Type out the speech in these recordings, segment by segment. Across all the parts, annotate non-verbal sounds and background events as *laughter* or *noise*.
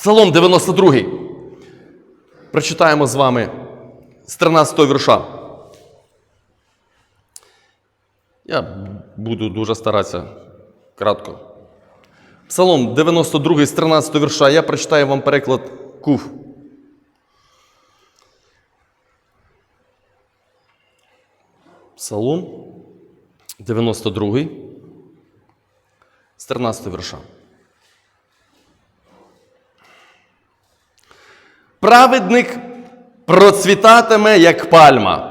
Псалом 92. Прочитаємо з вами з 13 вірша. Я буду дуже старатися кратко. Псалом 92 з 13 вірша. Я прочитаю вам переклад Куф. Псалом 92 з 13 вірша. Праведник процвітатиме, як пальма,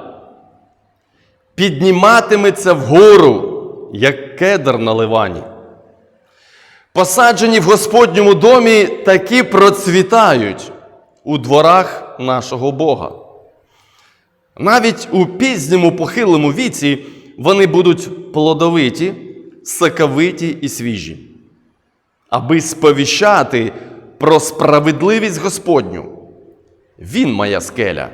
підніматиметься вгору, як кедр на ливані. Посаджені в Господньому домі такі процвітають у дворах нашого Бога. Навіть у пізньому похилому віці вони будуть плодовиті, соковиті і свіжі, аби сповіщати про справедливість Господню. Він моя скеля,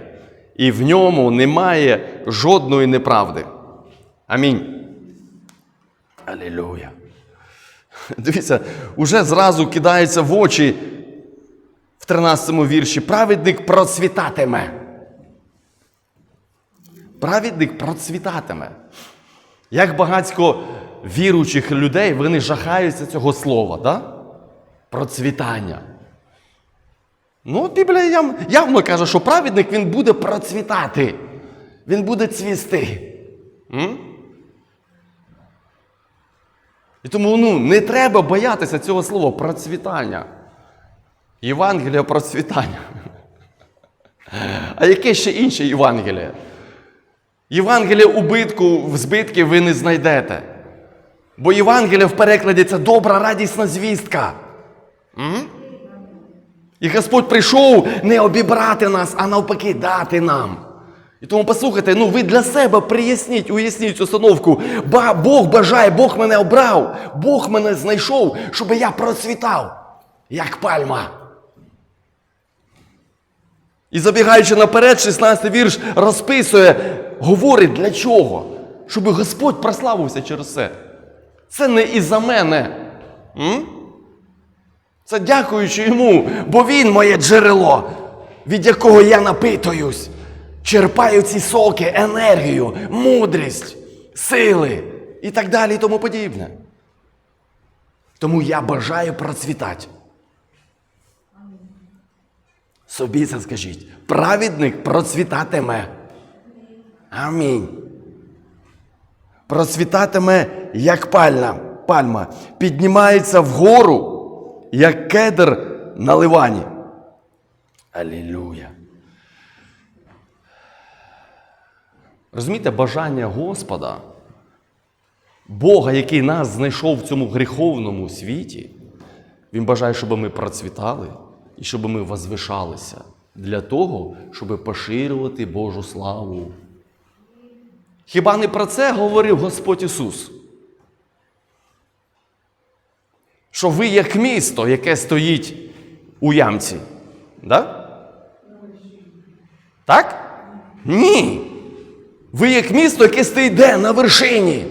і в ньому немає жодної неправди. Амінь. Алілуя. Дивіться, уже зразу кидається в очі в 13 вірші. Праведник процвітатиме. Праведник процвітатиме. Як багатько віруючих людей, вони жахаються цього слова, да? процвітання. Ну, Біблія явно каже, що праведник він буде процвітати. Він буде цвісти. М? І тому ну, не треба боятися цього слова процвітання. Євангелія процвітання. А яке ще інше Євангеліє? Євангелія убитку, в збитки ви не знайдете. Бо Євангелія в перекладі це добра радісна звістка. М? І Господь прийшов не обібрати нас, а навпаки дати нам. І тому послухайте, ну ви для себе приясніть, уясніть установку. Ба, Бог бажає, Бог мене обрав, Бог мене знайшов, щоб я процвітав, як пальма. І забігаючи наперед, 16 вірш розписує, говорить для чого? Щоб Господь прославився через це. Це не із-за мене. М? Це дякуючи йому, бо він моє джерело, від якого я напитуюсь, черпаю ці соки, енергію, мудрість, сили і так далі і тому подібне. Тому я бажаю процвітати. Собі це скажіть. Праведник процвітатиме. Амінь. Процвітатиме, як пальма, пальма, піднімається вгору, як кедр на ливані. Алілюя. Розумієте, бажання Господа, Бога, який нас знайшов в цьому гріховному світі, Він бажає, щоб ми процвітали і щоб ми возвишалися для того, щоб поширювати Божу славу. Хіба не про це говорив Господь Ісус? Що ви як місто, яке стоїть у ямці. Да? Так? Ні. Ви як місто, яке стоїть де? На вершині.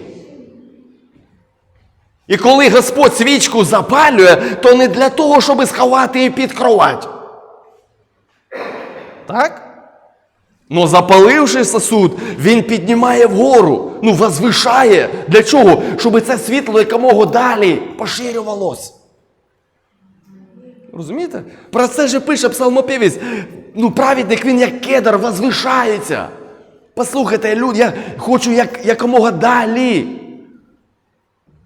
І коли Господь свічку запалює, то не для того, щоб сховати її під кровать. Так? Ну, запаливши сосуд, він піднімає вгору, ну, возвишає. Для чого? Щоб це світло якомога далі поширювалось. Розумієте? Про це же пише псалмопівець. Ну, праведник він як кедр возвишається. Послухайте, люди, я хочу як, якомога далі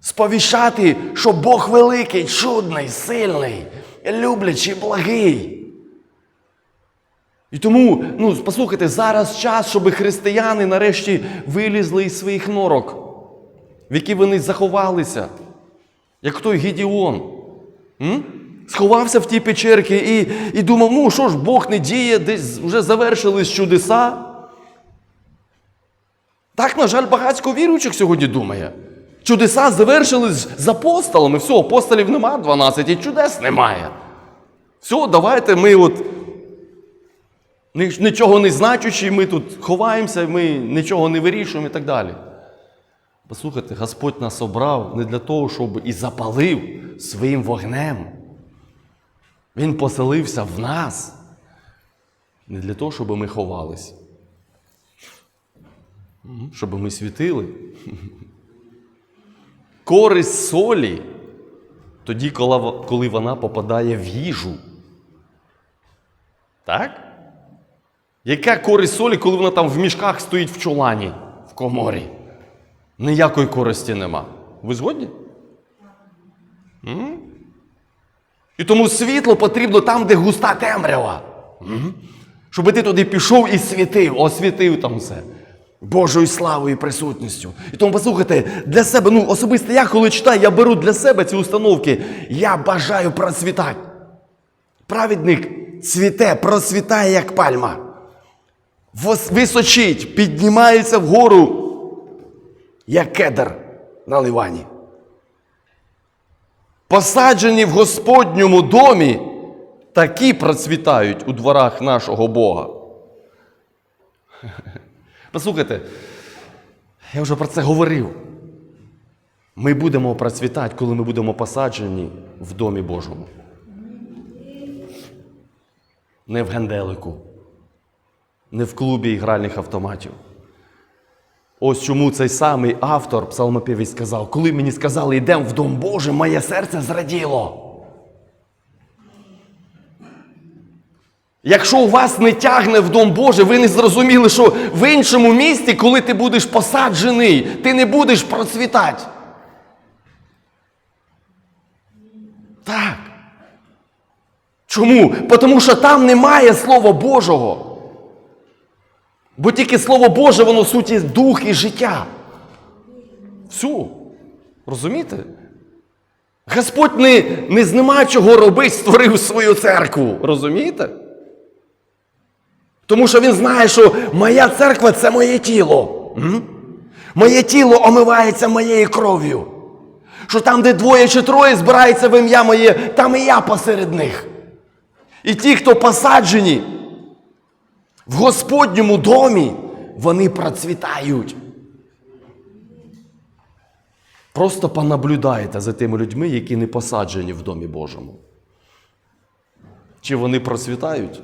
сповіщати, що Бог великий, чудний, сильний, люблячий, благий. І тому, ну, послухайте, зараз час, щоб християни нарешті вилізли із своїх норок, в які вони заховалися, як той Гедіон. М? Сховався в ті печерки і, і думав, ну що ж, Бог не діє, десь вже завершились чудеса. Так, на жаль, багатько віруючих сьогодні думає. Чудеса завершились з апостолами. Все, апостолів нема 12 і чудес немає. Все, давайте ми от Нічого не значучи, ми тут ховаємося, ми нічого не вирішуємо і так далі. Послухайте, Господь нас обрав не для того, щоб і запалив своїм вогнем. Він поселився в нас. Не для того, щоб ми ховались. Щоб ми світили. Користь солі тоді, коли вона попадає в їжу. Так? Яка користь солі, коли вона там в мішках стоїть в чолані, в коморі? Ніякої користі нема. Ви згодні? М? І тому світло потрібно там, де густа темрява. Щоб ти туди пішов і світив, освітив там все. Божою славою і присутністю. І тому послухайте, для себе, ну особисто я, коли читаю, я беру для себе ці установки. Я бажаю процвітати. Праведник цвіте, процвітає, як пальма. Височить, піднімається вгору, як кедр на ливані. Посаджені в Господньому домі, такі процвітають у дворах нашого Бога. *laughs* Послухайте, я вже про це говорив. Ми будемо процвітати, коли ми будемо посаджені в домі Божому. Не в генделику, не в клубі ігральних автоматів. Ось чому цей самий автор псалмопівець сказав, коли мені сказали, йдемо в Дом Божий, моє серце зраділо. Якщо у вас не тягне в Дом Божий, ви не зрозуміли, що в іншому місті, коли ти будеш посаджений, ти не будеш процвітати. Так. Чому? Тому що там немає Слова Божого. Бо тільки Слово Боже, воно суті дух і життя. Всю. Розумієте? Господь не, не знімає чого робити, створив свою церкву. Розумієте? Тому що він знає, що моя церква це моє тіло. М? Моє тіло омивається моєю кров'ю. Що там, де двоє чи троє збираються в ім'я моє, там і я посеред них. І ті, хто посаджені в Господньому домі, вони процвітають. Просто понаблюдайте за тими людьми, які не посаджені в Домі Божому. Чи вони процвітають?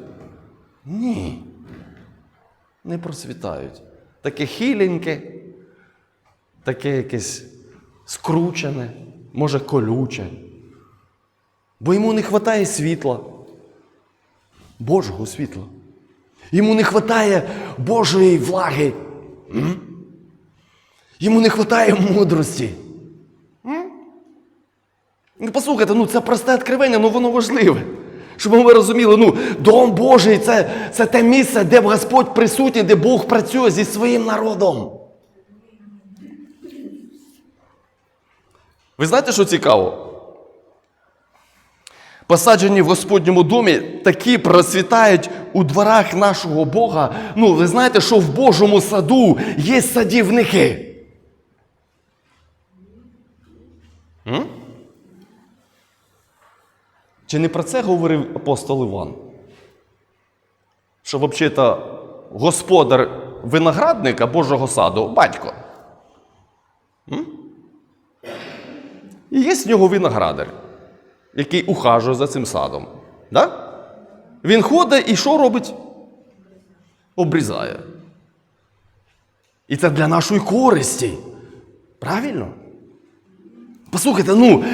Ні. Не процвітають. Таке хіленьке, таке якесь скручене, може колюче. Бо йому не вистачає світла, Божого світла. Йому не вистачає Божої влаги. Йому не вистачає мудрості. М? Ну, послухайте, ну це просте відкривання, ну воно важливе. Щоб ви розуміли, ну, Дом Божий це, це те місце, де Господь присутній, де Бог працює зі своїм народом. Ви знаєте, що цікаво? Посаджені в Господньому домі, такі процвітають у дворах нашого Бога. Ну, ви знаєте, що в Божому саду є садівники. М? Чи не про це говорив апостол Іван? Що взагалі-то господар виноградника Божого саду батько. М? І є з нього виноградар який ухажує за цим садом. Да? Він ходить і що робить? Обрізає. І це для нашої користі. Правильно? Послухайте, ну,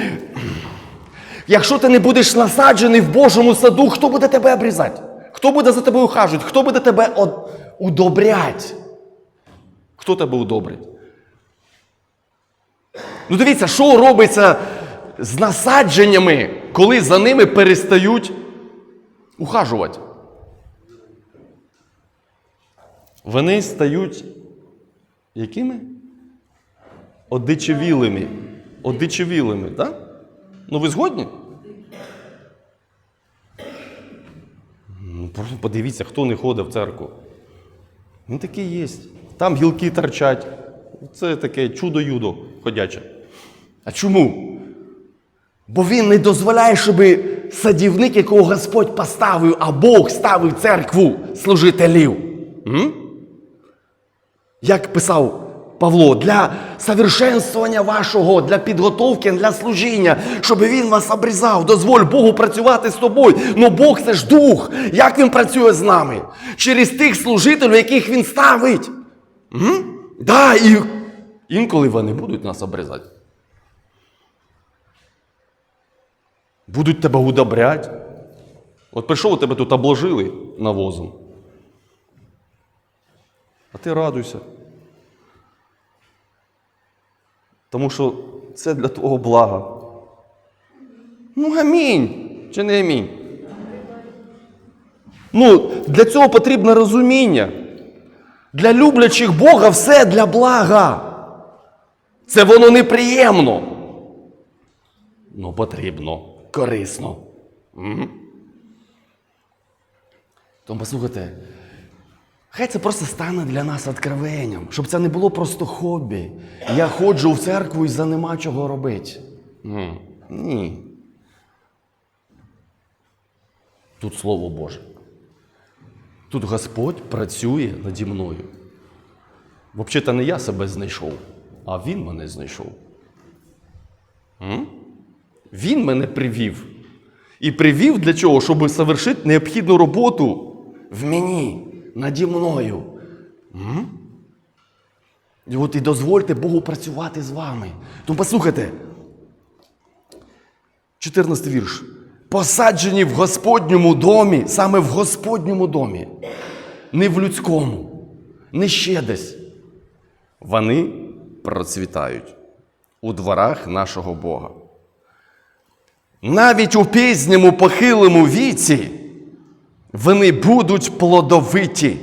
якщо ти не будеш насаджений в Божому саду, хто буде тебе обрізати? Хто буде за тебе ухажувати? Хто буде тебе од... удобрять? Хто тебе удобрить? Ну дивіться, що робиться з насадженнями, коли за ними перестають ухажувати. Вони стають якими? Одичевілими. Одичевілими, так? Ну ви згодні? Ну, подивіться, хто не ходить в церкву. Він такий є. Там гілки торчать. Це таке чудо-юдо ходяче. А чому? Бо він не дозволяє, щоб садівник, якого Господь поставив, а Бог ставив церкву служителів. М? Як писав Павло, для совершенствування вашого, для підготовки, для служіння, щоб він вас обрізав. Дозволь Богу працювати з тобою. Ну Бог це ж дух. Як він працює з нами? Через тих служителів, яких він ставить. М? Да, і інколи вони будуть нас обрізати. Будуть тебе удобрять. От прийшов, тебе тут обложили навозом. А ти радуйся. Тому що це для твого блага. Ну, амінь. Чи не амінь? Ну, для цього потрібне розуміння. Для люблячих Бога все для блага. Це воно неприємно. Ну, потрібно, корисно. М? Тому послухайте, хай це просто стане для нас відкровенням, щоб це не було просто хобі. Я ходжу в церкву і за нема чого робити. М, Ні. Тут Слово Боже. Тут Господь працює наді мною. Взагалі, не я себе знайшов, а Він мене знайшов. М? Він мене привів. І привів для чого? Щоб завершити необхідну роботу в мені, наді мною. І от і дозвольте Богу працювати з вами. Тому послухайте. 14 вірш. Посаджені в Господньому домі, саме в Господньому домі, не в людському, не ще десь. Вони процвітають у дворах нашого Бога. Навіть у пізньому похилому віці вони будуть плодовиті,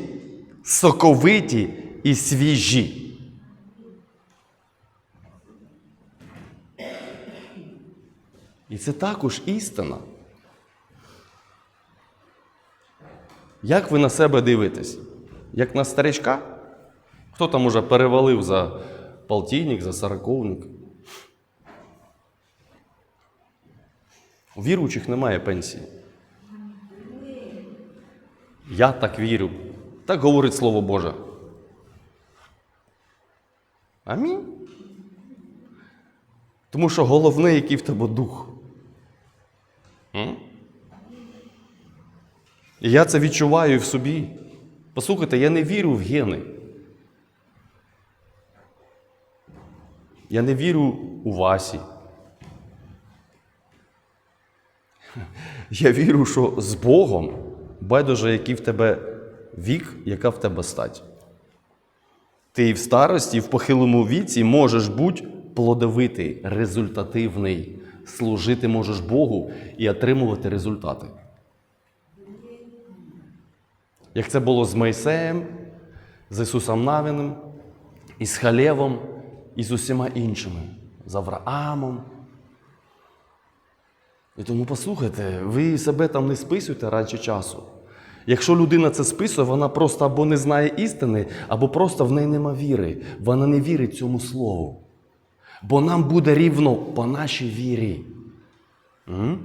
соковиті і свіжі. І це також істина. Як ви на себе дивитесь? Як на старичка? Хто там уже перевалив за полтинник, за сороковник? У віруючих немає пенсії. Я так вірю. Так говорить Слово Боже. Амінь. Тому що головне, який в тебе дух. І я це відчуваю в собі. Послухайте, я не вірю в гени. Я не вірю у Васі. Я вірю, що з Богом байдуже, який в тебе вік, яка в тебе стать. Ти в старості, і в похилому віці можеш бути плодовитий, результативний, служити можеш Богу і отримувати результати. Як це було з Мойсеєм, з Ісусом Навиним, і з Халевом, і з усіма іншими, з Авраамом. І тому послухайте, ви себе там не списуйте раніше часу. Якщо людина це списує, вона просто або не знає істини, або просто в неї нема віри. Вона не вірить цьому слову. Бо нам буде рівно по нашій вірі. М?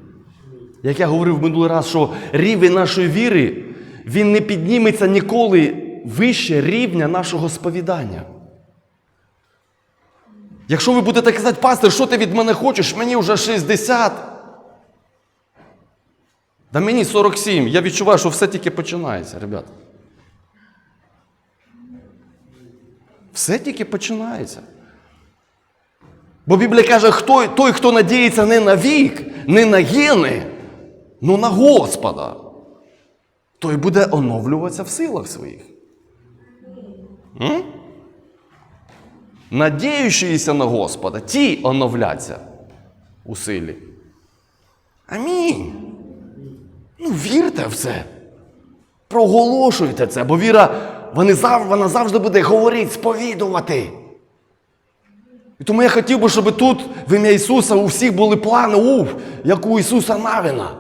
Як я говорив минулий раз, що рівень нашої віри, він не підніметься ніколи вище рівня нашого сповідання. Якщо ви будете казати, пастор, що ти від мене хочеш? Мені вже 60. Да мені 47. Я відчуваю, що все тільки починається, ребята. Все тільки починається. Бо Біблія каже, хто, той, хто надіється не на вік, не на гени, ну на Господа, той буде оновлюватися в силах своїх. М? Надіючися на Господа, ті оновляться у силі. Амінь. Ну, вірте в це. Проголошуйте це, бо віра вона завжди, буде говорити, сповідувати. І тому я хотів би, щоб тут в ім'я Ісуса у всіх були плани, уф, як у Ісуса Навина.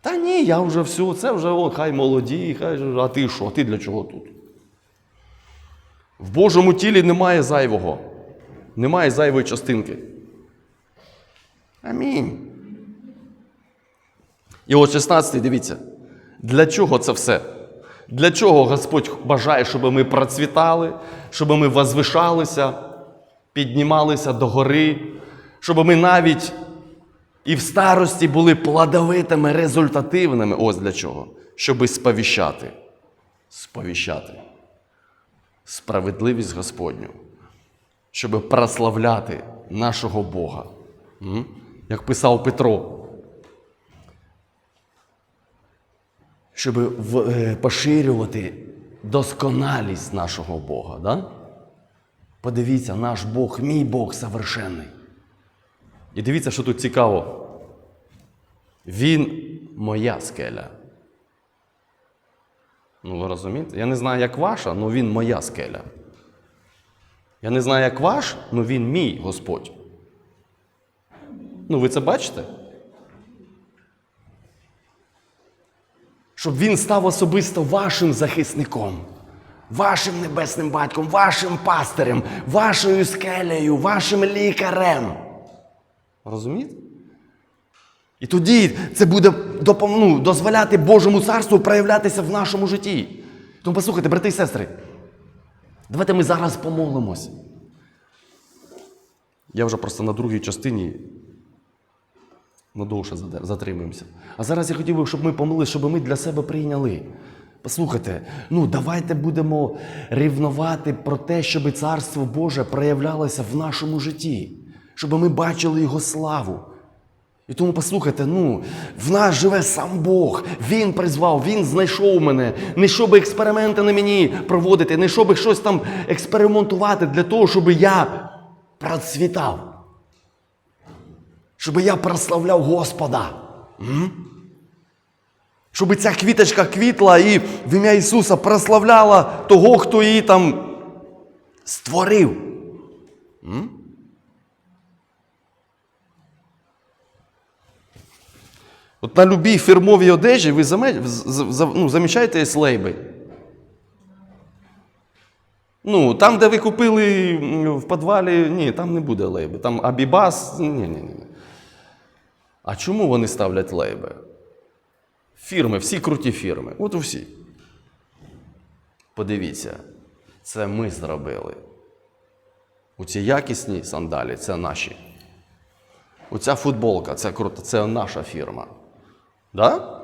Та ні, я вже все, це вже о, хай молоді, хай, а ти що? Ти для чого тут? В Божому тілі немає зайвого, немає зайвої частинки. Амінь. І от 16, дивіться, для чого це все? Для чого Господь бажає, щоб ми процвітали, щоб ми возвишалися, піднімалися до гори, щоб ми навіть і в старості були плодовитими, результативними. Ось для чого. Щоби сповіщати. Сповіщати. Справедливість Господню. Щоб прославляти нашого Бога. Як писав Петро. Щоб е, поширювати досконалість нашого Бога. Да? Подивіться, наш Бог, мій Бог совершенний. І дивіться, що тут цікаво. Він моя скеля. Ну, ви розумієте? Я не знаю, як ваша, але він моя скеля. Я не знаю, як ваш, але він мій Господь. Ну, ви це бачите? Щоб він став особисто вашим захисником, вашим небесним батьком, вашим пастирем, вашою скелею, вашим лікарем. Розумієте? І тоді це буде ну, дозволяти Божому царству проявлятися в нашому житті. Тому послухайте, брати і сестри, давайте ми зараз помолимось. Я вже просто на другій частині надовше заде- затримуємося. А зараз я хотів би, щоб ми помолилися, щоб ми для себе прийняли. Послухайте, ну давайте будемо рівнувати про те, щоб Царство Боже проявлялося в нашому житті, щоб ми бачили Його славу. І тому послухайте, ну, в нас живе сам Бог. Він призвав, Він знайшов мене. Не щоб експерименти на мені проводити, не щоб щось там експериментувати для того, щоб я процвітав. Щоб я прославляв Господа. М? Щоб ця квіточка квітла і в ім'я Ісуса прославляла того, хто її там створив. От на любій фірмовій одежі ви ну, замічаєте є лейби. Ну, там, де ви купили в підвалі, ні, там не буде лейби. Там Абібас. Ні, ні, ні. А чому вони ставлять лейби? Фірми, всі круті фірми. От усі. Подивіться, це ми зробили. Оці якісні сандалі це наші. Оця футболка, це круто, це наша фірма. Да?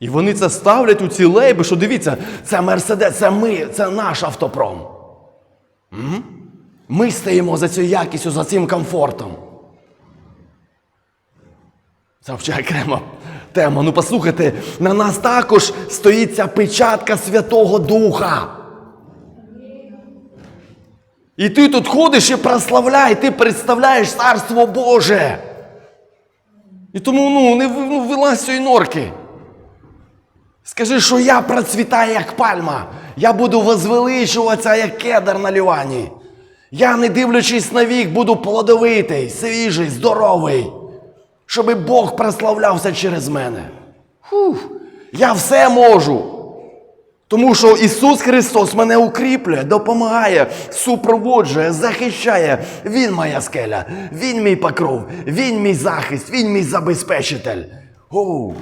І вони це ставлять у ці лейби, що дивіться, це Мерседес, це ми, це наш автопром. Ми стоїмо за цю якістю, за цим комфортом. Це взагалі окрема тема. Ну послухайте, на нас також стоїть ця печатка Святого Духа. І ти тут ходиш і прославляй, ти представляєш Царство Боже. І тому ну, не ну, вилазь цієї норки. Скажи, що я процвітаю як пальма. Я буду возвеличуватися, як кедр на лівані. Я, не дивлячись на вік, буду плодовитий, свіжий, здоровий. Щоб Бог прославлявся через мене. Фух, я все можу. Тому що Ісус Христос мене укріплює, допомагає, супроводжує, захищає. Він моя скеля, Він мій покров, Він мій захист, Він мій забезпечитель. Оу.